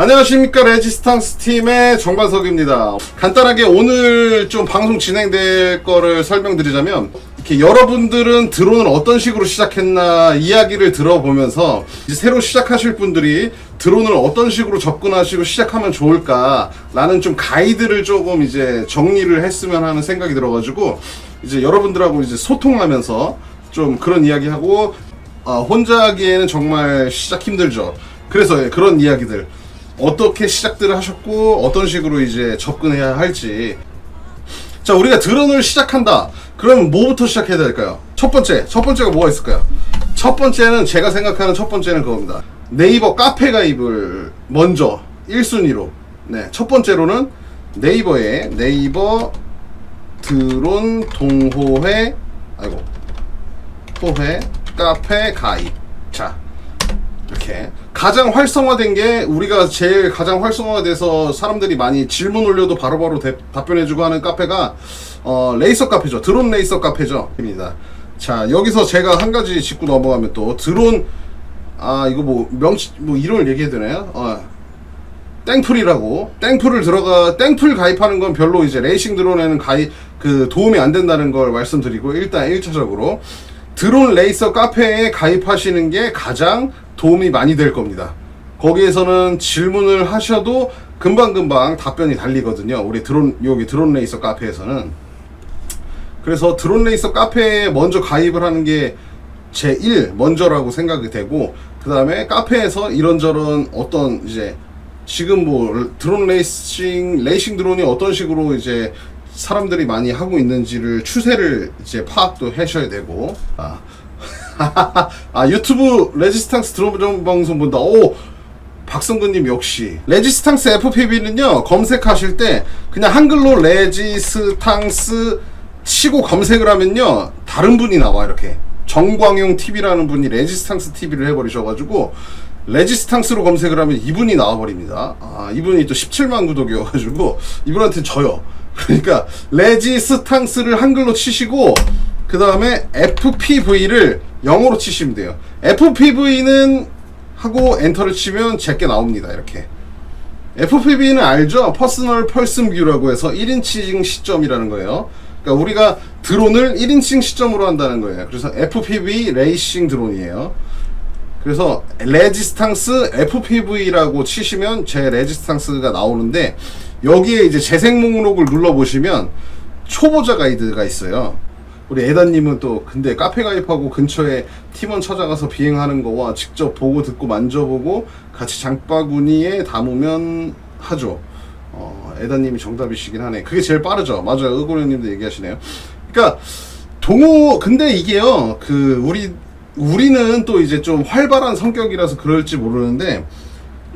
안녕하십니까 레지스탕스 팀의 정관석입니다. 간단하게 오늘 좀 방송 진행될 거를 설명드리자면 이렇게 여러분들은 드론을 어떤 식으로 시작했나 이야기를 들어보면서 이제 새로 시작하실 분들이 드론을 어떤 식으로 접근하시고 시작하면 좋을까라는 좀 가이드를 조금 이제 정리를 했으면 하는 생각이 들어가지고 이제 여러분들하고 이제 소통하면서 좀 그런 이야기하고 아, 혼자 하기에는 정말 시작 힘들죠. 그래서 예, 그런 이야기들 어떻게 시작들을 하셨고 어떤 식으로 이제 접근해야 할지. 자 우리가 드론을 시작한다. 그러면 뭐부터 시작해야 될까요? 첫 번째 첫 번째가 뭐가 있을까요? 첫 번째는 제가 생각하는 첫 번째는 그겁니다. 네이버 카페 가입을 먼저 1순위로. 네 첫 번째로는 네이버에 네이버 드론 동호회 아이고 호회 카페 가입. 자 이렇게. 가장 활성화된 게 우리가 제일 가장 활성화돼서 사람들이 많이 질문 올려도 바로바로 대- 답변해주고 하는 카페가 어, 레이서 카페죠. 드론 레이서 카페죠 입니다. 자 여기서 제가 한 가지 짚고 넘어가면 또 드론 아 이거 뭐 명치 뭐 이름을 얘기해야 되나요? 어, 땡풀이라고. 땡풀을 들어가 땡풀 가입하는 건 별로 이제 레이싱 드론에는 가입 그 도움이 안 된다는 걸 말씀드리고 일단 1차적으로 드론 레이서 카페에 가입하시는 게 가장 도움이 많이 될 겁니다. 거기에서는 질문을 하셔도 금방금방 답변이 달리거든요. 우리 드론 여기 드론 레이서 카페에서는 그래서 드론 레이서 카페에 먼저 가입을 하는 게 제1 먼저라고 생각이 되고 그 다음에 카페에서 이런저런 어떤 이제 지금 뭐 드론 레이싱 레이싱 드론이 어떤 식으로 이제 사람들이 많이 하고 있는지를 추세를 이제 파악도 하셔야 되고 아, 아 유튜브 레지스탕스 드론 방송 본다. 오 박성근님 역시. 레지스탕스 FPV는요 검색하실 때 그냥 한글로 레지스탕스 치고 검색을 하면요 다른 분이 나와 이렇게. 정광용 TV라는 분이 레지스탕스 TV를 해버리셔가지고 레지스탕스로 검색을 하면 이분이 나와버립니다. 아 이분이 또 17만 구독이어가지고 이분한테 져요. 그러니까 레지스탕스를 한글로 치시고 그 다음에 FPV를 영어로 치시면 돼요 FPV는 하고 엔터를 치면 제게 나옵니다 이렇게 FPV는 알죠? 퍼스널 펄슨 뷰라고 해서 1인칭 시점이라는 거예요. 그러니까 우리가 드론을 1인칭 시점으로 한다는 거예요. 그래서 FPV 레이싱 드론이에요. 그래서 레지스탕스 FPV라고 치시면 제 레지스탕스가 나오는데 여기에 이제 재생 목록을 눌러 보시면 초보자 가이드가 있어요. 우리 에다님은 또 근데 카페 가입하고 근처에 팀원 찾아가서 비행하는 거와 직접 보고 듣고 만져보고 같이 장바구니에 담으면 하죠. 어, 에다님이 정답이시긴 하네. 그게 제일 빠르죠. 맞아요. 의고령님도 얘기하시네요. 그러니까 동호 근데 이게요. 그 우리 우리는 또 이제 좀 활발한 성격이라서 그럴지 모르는데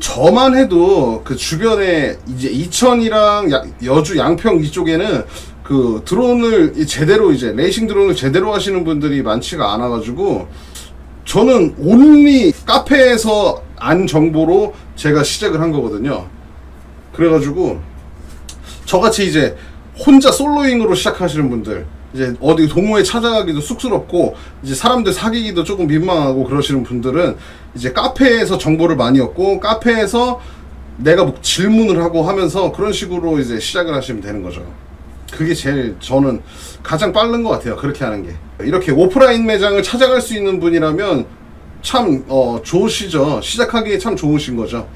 저만 해도 그 주변에 이제 이천이랑 야- 여주 양평 이쪽에는 그 드론을 이 제대로 이제 레이싱 드론을 제대로 하시는 분들이 많지가 않아가지고 저는 온리 카페에서 안 정보로 제가 시작을 한 거거든요. 그래가지고 저같이 이제 혼자 솔로잉으로 시작하시는 분들 이제 어디 동호회 찾아가기도 쑥스럽고 이제 사람들 사귀기도 조금 민망하고 그러시는 분들은 이제 카페에서 정보를 많이 얻고 카페에서 내가 뭐 질문을 하고 하면서 그런 식으로 이제 시작을 하시면 되는 거죠. 그게 제일 저는 가장 빠른 것 같아요. 그렇게 하는 게 이렇게 오프라인 매장을 찾아갈 수 있는 분이라면 참 어, 좋으시죠. 시작하기에 참 좋으신 거죠.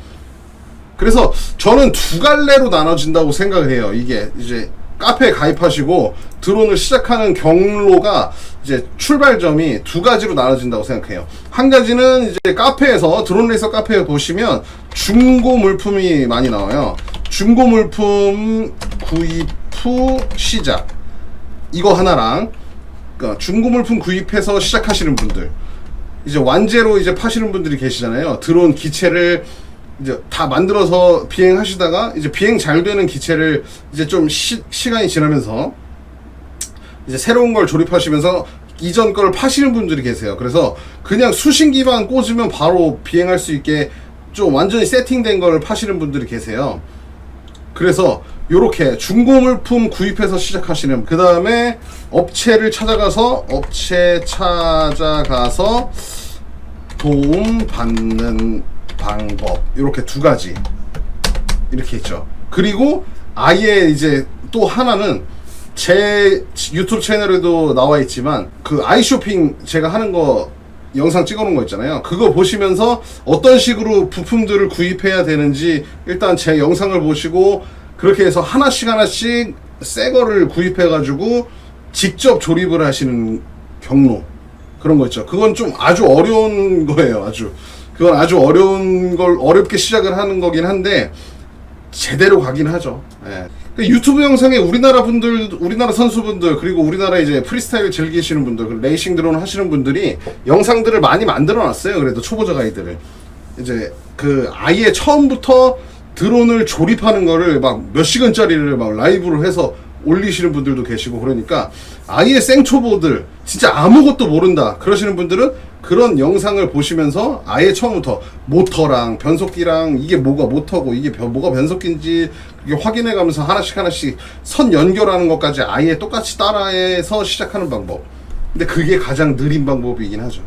그래서 저는 두 갈래로 나눠진다고 생각을 해요. 이게 이제 카페에 가입하시고 드론을 시작하는 경로가 이제 출발점이 두 가지로 나눠진다고 생각해요. 한 가지는 이제 카페에서 드론 레이서 카페에 보시면 중고 물품이 많이 나와요. 중고 물품 구입 후 시작 이거 하나랑 그러니까 중고 물품 구입해서 시작하시는 분들 이제 완제로 이제 파시는 분들이 계시잖아요. 드론 기체를 이제 다 만들어서 비행하시다가 이제 비행 잘 되는 기체를 이제 좀 시, 시간이 지나면서 이제 새로운 걸 조립하시면서 이전 걸 파시는 분들이 계세요. 그래서 그냥 수신기만 꽂으면 바로 비행할 수 있게 좀 완전히 세팅된 걸 파시는 분들이 계세요. 그래서 요렇게 중고 물품 구입해서 시작하시는 그 다음에 업체를 찾아가서 업체 찾아가서 도움 받는 방법 이렇게 두 가지 이렇게 있죠. 그리고 아예 이제 또 하나는 제 유튜브 채널에도 나와 있지만 그 아이쇼핑 제가 하는 거 영상 찍어 놓은 거 있잖아요. 그거 보시면서 어떤 식으로 부품들을 구입해야 되는지 일단 제 영상을 보시고 그렇게 해서 하나씩 하나씩 새 거를 구입해 가지고 직접 조립을 하시는 경로 그런 거 있죠. 그건 좀 아주 어려운 거예요. 아주 그건 아주 어려운 걸 어렵게 시작을 하는 거긴 한데 제대로 가긴 하죠. 예. 그 유튜브 영상에 우리나라 분들, 우리나라 선수분들, 그리고 우리나라 이제 프리스타일 즐기시는 분들, 그 레이싱 드론 하시는 분들이 영상들을 많이 만들어 놨어요. 그래도 초보자 가이드를. 이제 그 아예 처음부터 드론을 조립하는 거를 막 몇 시간짜리를 막 라이브로 해서 올리시는 분들도 계시고 그러니까 아예 생초보들 진짜 아무것도 모른다 그러시는 분들은 그런 영상을 보시면서 아예 처음부터 모터랑 변속기랑 이게 뭐가 모터고 이게 변- 뭐가 변속기인지 확인해 가면서 하나씩 하나씩 선 연결하는 것까지 아예 똑같이 따라해서 시작하는 방법. 근데 그게 가장 느린 방법이긴 하죠.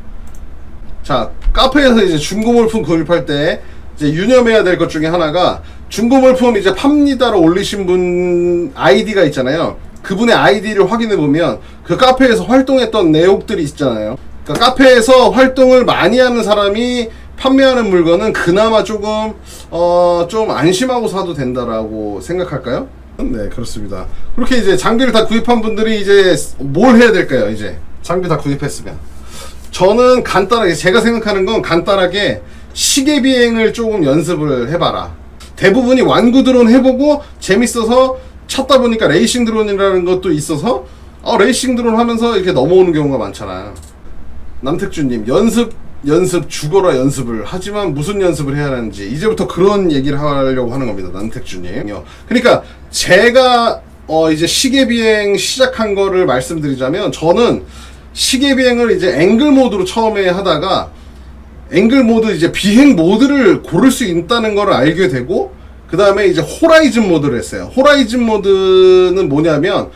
자, 카페에서 이제 중고 물품 구입할 때 이제 유념해야 될 것 중에 하나가 중고 물품 이제 팝니다로 올리신 분 아이디가 있잖아요. 그분의 아이디를 확인해 보면 그 카페에서 활동했던 내용들이 있잖아요. 그러니까 카페에서 활동을 많이 하는 사람이 판매하는 물건은 그나마 조금 어 좀 안심하고 사도 된다라고 생각할까요? 네, 그렇습니다. 그렇게 이제 장비를 다 구입한 분들이 이제 뭘 해야 될까요? 이제 장비 다 구입했으면 저는 간단하게 제가 생각하는 건 간단하게 시계 비행을 조금 연습을 해봐라. 대부분이 완구 드론 해보고 재밌어서 찾다 보니까 레이싱 드론이라는 것도 있어서 어 레이싱 드론 하면서 이렇게 넘어오는 경우가 많잖아요. 남택주님 연습 연습 죽어라 연습을 하지만 무슨 연습을 해야 하는지 이제부터 그런 얘기를 하려고 하는 겁니다 남택주님 그러니까 제가 어 이제 시계 비행 시작한 거를 말씀드리자면 저는 시계 비행을 이제 앵글 모드로 처음에 하다가 앵글 모드 이제 비행 모드를 고를 수 있다는 걸 알게 되고 그 다음에 이제 호라이즌 모드를 했어요. 호라이즌 모드는 뭐냐면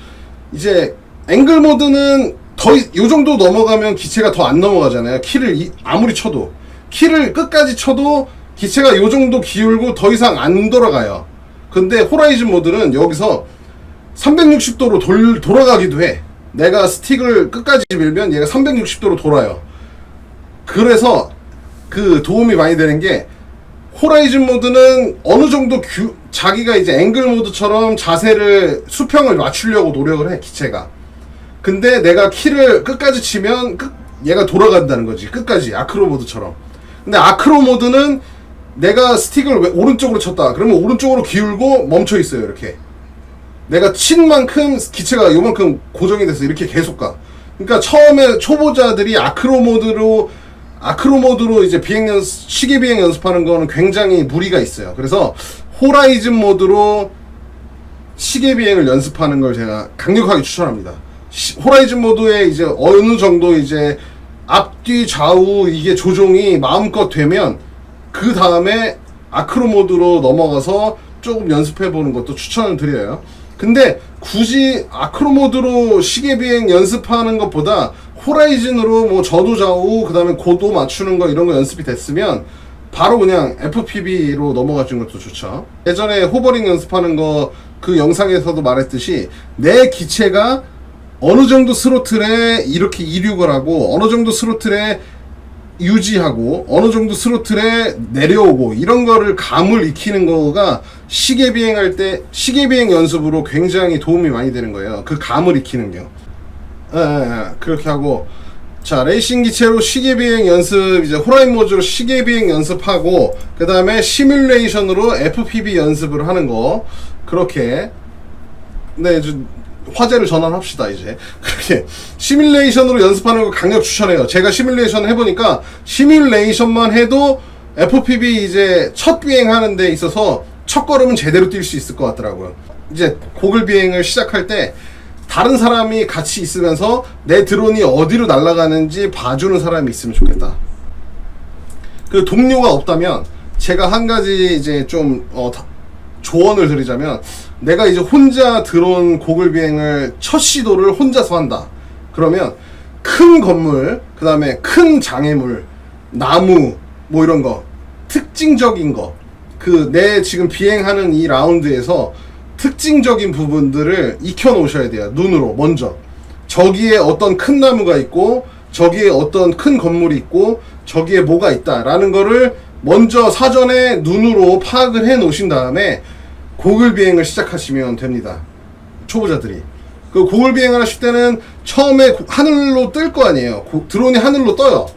이제 앵글 모드는 더요 정도 넘어가면 기체가 더 안 넘어가잖아요. 키를 이- 아무리 쳐도 키를 끝까지 쳐도 기체가 요 정도 기울고 더 이상 안 돌아가요. 근데 호라이즌 모드는 여기서 360도로 돌, 돌아가기도 해. 내가 스틱을 끝까지 밀면 얘가 360도로 돌아요. 그래서 그 도움이 많이 되는 게 호라이즌 모드는 어느 정도 규, 자기가 이제 앵글 모드처럼 자세를 수평을 맞추려고 노력을 해 기체가. 근데 내가 키를 끝까지 치면 끝, 얘가 돌아간다는 거지 끝까지 아크로 모드처럼. 근데 아크로 모드는 내가 스틱을 왜- 오른쪽으로 쳤다. 그러면 오른쪽으로 기울고 멈춰 있어요 이렇게. 내가 친 만큼 기체가 요만큼 고정이 돼서 이렇게 계속 가. 그러니까 처음에 초보자들이 아크로 모드로 아크로 모드로 이제 비행 연습, 시계 비행 연습하는 거는 굉장히 무리가 있어요. 그래서 호라이즌 모드로 시계 비행을 연습하는 걸 제가 강력하게 추천합니다. 시- 호라이즌 모드에 이제 어느 정도 이제 앞뒤 좌우 이게 조종이 마음껏 되면 그 다음에 아크로 모드로 넘어가서 조금 연습해 보는 것도 추천을 드려요. 근데 굳이 아크로 모드로 시계 비행 연습하는 것보다 호라이즌으로 뭐 저도 좌우 그다음에 고도 맞추는 거 이런 거 연습이 됐으면 바로 그냥 FPV로 넘어가 주는 것도 좋죠. 예전에 호버링 연습하는 거 그 영상에서도 말했듯이 내 기체가 어느 정도 스로틀에 이렇게 이륙을 하고 어느 정도 스로틀에 유지하고 어느 정도 스로틀에 내려오고 이런 거를 감을 익히는 거가 시계 비행할 때 시계 비행 연습으로 굉장히 도움이 많이 되는 거예요. 그 감을 익히는 게. 예, 예, 예. 그렇게 하고 자 레이싱 기체로 시계 비행 연습 이제 호라인 모드로 시계 비행 연습하고 그 다음에 시뮬레이션으로 FPV 연습을 하는 거 그렇게 네 화제를 전환합시다 이제 그렇게 시뮬레이션으로 연습하는 거 강력 추천해요. 제가 시뮬레이션 해보니까 시뮬레이션만 해도 FPV 이제 첫 비행하는 데 있어서 첫 걸음은 제대로 뛸 수 있을 것 같더라고요. 이제 고글 비행을 시작할 때 다른 사람이 같이 있으면서 내 드론이 어디로 날아가는지 봐주는 사람이 있으면 좋겠다. 그 동료가 없다면 제가 한 가지 이제 좀 어, 다- 조언을 드리자면 내가 이제 혼자 드론 고글 비행을 첫 시도를 혼자서 한다. 그러면 큰 건물, 그 다음에 큰 장애물, 나무, 뭐 이런 거, 특징적인 거, 그 내 지금 비행하는 이 라운드에서 특징적인 부분들을 익혀 놓으셔야 돼요. 눈으로 먼저. 저기에 어떤 큰 나무가 있고 저기에 어떤 큰 건물이 있고 저기에 뭐가 있다라는 거를 먼저 사전에 눈으로 파악을 해 놓으신 다음에 고글 비행을 시작하시면 됩니다. 초보자들이. 그 고글 비행을 하실 때는 처음에 고- 하늘로 뜰 거 아니에요. 고- 드론이 하늘로 떠요.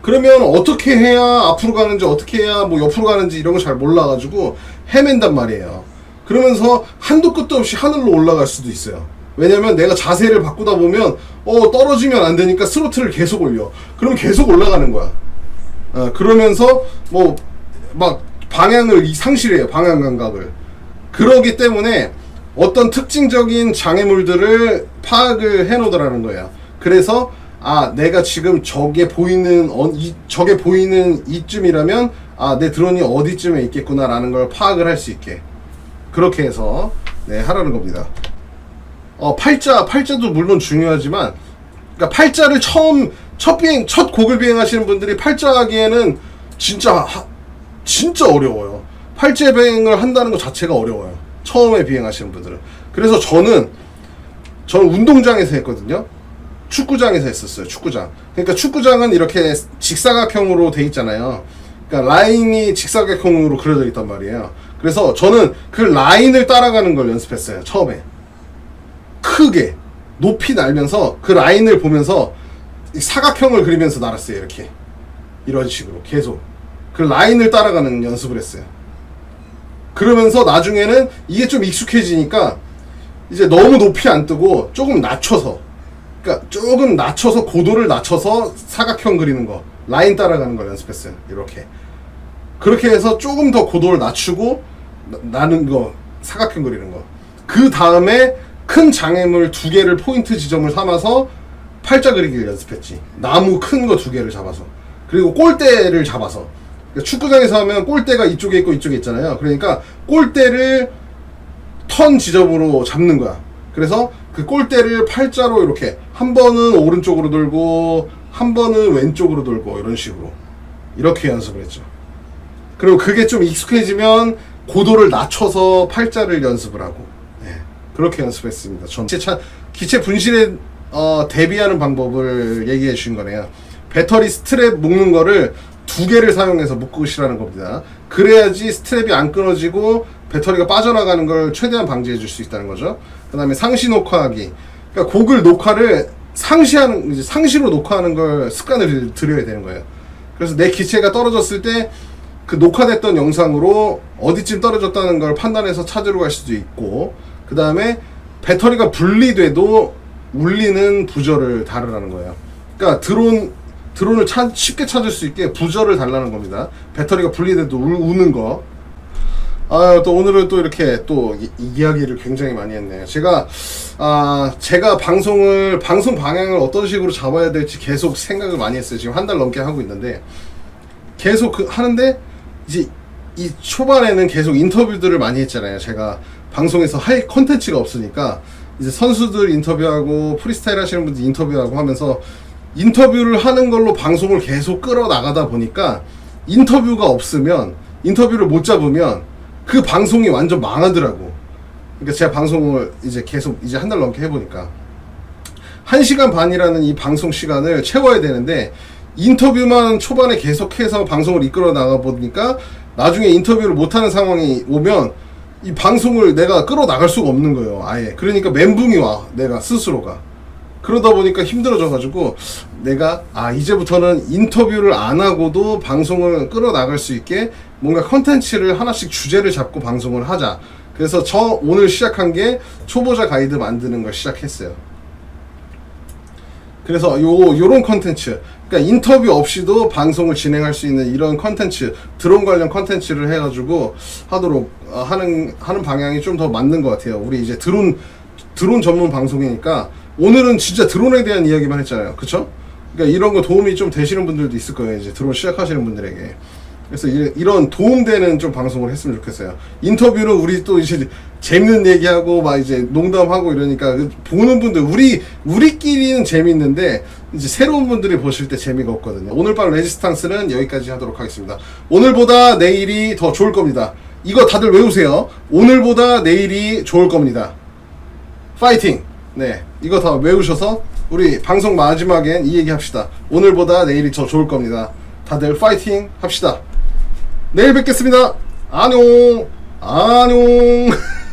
그러면 어떻게 해야 앞으로 가는지 어떻게 해야 뭐 옆으로 가는지 이런 거잘 몰라가지고 헤맨단 말이에요. 그러면서 한도 끝도 없이 하늘로 올라갈 수도 있어요. 왜냐면 내가 자세를 바꾸다 보면 어 떨어지면 안 되니까 스로틀을 계속 올려. 그럼 계속 올라가는 거야. 어, 그러면서 뭐 막 방향을 이- 상실해요. 방향 감각을. 그러기 때문에 어떤 특징적인 장애물들을 파악을 해 놓으라는 거예요. 그래서 아 내가 지금 저게 보이는 어, 이, 저게 보이는 이쯤이라면 아 내 드론이 어디쯤에 있겠구나라는 걸 파악을 할 수 있게 그렇게 해서 네 하라는 겁니다. 어 팔자 팔자도 물론 중요하지만 그러니까 팔자를 처음 첫 비행 첫 곡을 비행하시는 분들이 팔자 하기에는 진짜 하- 진짜 어려워요. 팔자 비행을 한다는 것 자체가 어려워요. 처음에 비행하시는 분들은. 그래서 저는 저는 운동장에서 했거든요. 축구장에서 했었어요. 축구장. 그러니까 축구장은 이렇게 직사각형으로 돼 있잖아요. 그러니까 라인이 직사각형으로 그려져 있단 말이에요. 그래서 저는 그 라인을 따라가는 걸 연습했어요. 처음에. 크게 높이 날면서 그 라인을 보면서 이 사각형을 그리면서 날았어요. 이렇게. 이런 식으로 계속 그 라인을 따라가는 연습을 했어요. 그러면서 나중에는 이게 좀 익숙해지니까 이제 너무 높이 안 뜨고 조금 낮춰서 그러니까 조금 낮춰서 고도를 낮춰서 사각형 그리는 거 라인 따라가는 걸 연습했어요. 이렇게 그렇게 해서 조금 더 고도를 낮추고 나, 나는 거 사각형 그리는 거. 그 다음에 큰 장애물 두 개를 포인트 지점을 삼아서 팔자 그리기를 연습했지. 나무 큰 거 두 개를 잡아서 그리고 골대를 잡아서 그러니까 축구장에서 하면 골대가 이쪽에 있고 이쪽에 있잖아요. 그러니까 골대를 턴 지점으로 잡는 거야. 그래서 그 골대를 팔자로 이렇게 한 번은 오른쪽으로 돌고 한 번은 왼쪽으로 돌고 이런 식으로 이렇게 연습을 했죠. 그리고 그게 좀 익숙해지면 고도를 낮춰서 팔자를 연습을 하고 네, 그렇게 연습했습니다. 전 기체, 차, 기체 분실에 어, 대비하는 방법을 얘기해 주신 거네요. 배터리 스트랩 묶는 거를 두 개를 사용해서 묶으시라는 겁니다. 그래야지 스트랩이 안 끊어지고 배터리가 빠져나가는 걸 최대한 방지해 줄 수 있다는 거죠. 그 다음에 상시 녹화하기. 그러니까 곡을 녹화를 상시하는, 상시로 녹화하는 걸 습관을 들여야 되는 거예요. 그래서 내 기체가 떨어졌을 때 그 녹화됐던 영상으로 어디쯤 떨어졌다는 걸 판단해서 찾으러 갈 수도 있고 그 다음에 배터리가 분리돼도 울리는 부저를 다르라는 거예요. 그러니까 드론 드론을 찾- 쉽게 찾을 수 있게 부저를 달라는 겁니다. 배터리가 분리돼도 울, 우는 거. 아, 또 오늘은 또 이렇게 또 이, 이야기를 굉장히 많이 했네요. 제가 아, 제가 방송을 방송 방향을 어떤 식으로 잡아야 될지 계속 생각을 많이 했어요. 지금 한 달 넘게 하고 있는데 계속 그 하는데 이제 이 초반에는 계속 인터뷰들을 많이 했잖아요. 제가 방송에서 할 컨텐츠가 없으니까 이제 선수들 인터뷰하고 프리스타일 하시는 분들 인터뷰하고 하면서 인터뷰를 하는 걸로 방송을 계속 끌어 나가다 보니까 인터뷰가 없으면 인터뷰를 못 잡으면 그 방송이 완전 망하더라고. 그러니까 제가 방송을 이제 계속 이제 한 달 넘게 해보니까 한 시간 반이라는 이 방송 시간을 채워야 되는데 인터뷰만 초반에 계속해서 방송을 이끌어 나가 보니까 나중에 인터뷰를 못하는 상황이 오면 이 방송을 내가 끌어 나갈 수가 없는 거예요. 아예. 그러니까 멘붕이 와. 내가 스스로가. 그러다 보니까 힘들어져 가지고 내가 아 이제부터는 인터뷰를 안 하고도 방송을 끌어 나갈 수 있게 뭔가 컨텐츠를 하나씩 주제를 잡고 방송을 하자. 그래서 저 오늘 시작한 게 초보자 가이드 만드는 걸 시작했어요. 그래서 요 요런 컨텐츠 그러니까 인터뷰 없이도 방송을 진행할 수 있는 이런 컨텐츠 드론 관련 컨텐츠를 해가지고 하도록 어, 하는 하는 방향이 좀 더 맞는 것 같아요. 우리 이제 드론 드론 전문 방송이니까 오늘은 진짜 드론에 대한 이야기만 했잖아요. 그쵸? 그러니까 이런 거 도움이 좀 되시는 분들도 있을 거예요. 이제 드론 시작하시는 분들에게. 그래서 이- 이런 도움되는 좀 방송을 했으면 좋겠어요. 인터뷰는 우리 또 이제 재밌는 얘기하고 막 이제 농담하고 이러니까 그 보는 분들 우리 우리끼리는 재밌는데 이제 새로운 분들이 보실 때 재미가 없거든요. 오늘 밤 레지스탕스는 여기까지 하도록 하겠습니다. 오늘보다 내일이 더 좋을 겁니다. 이거 다들 외우세요. 오늘보다 내일이 좋을 겁니다. 파이팅! 네, 이거 다 외우셔서 우리 방송 마지막엔 이 얘기 합시다. 오늘보다 내일이 더 좋을 겁니다. 다들 파이팅 합시다. 내일 뵙겠습니다. 안녕! 안녕!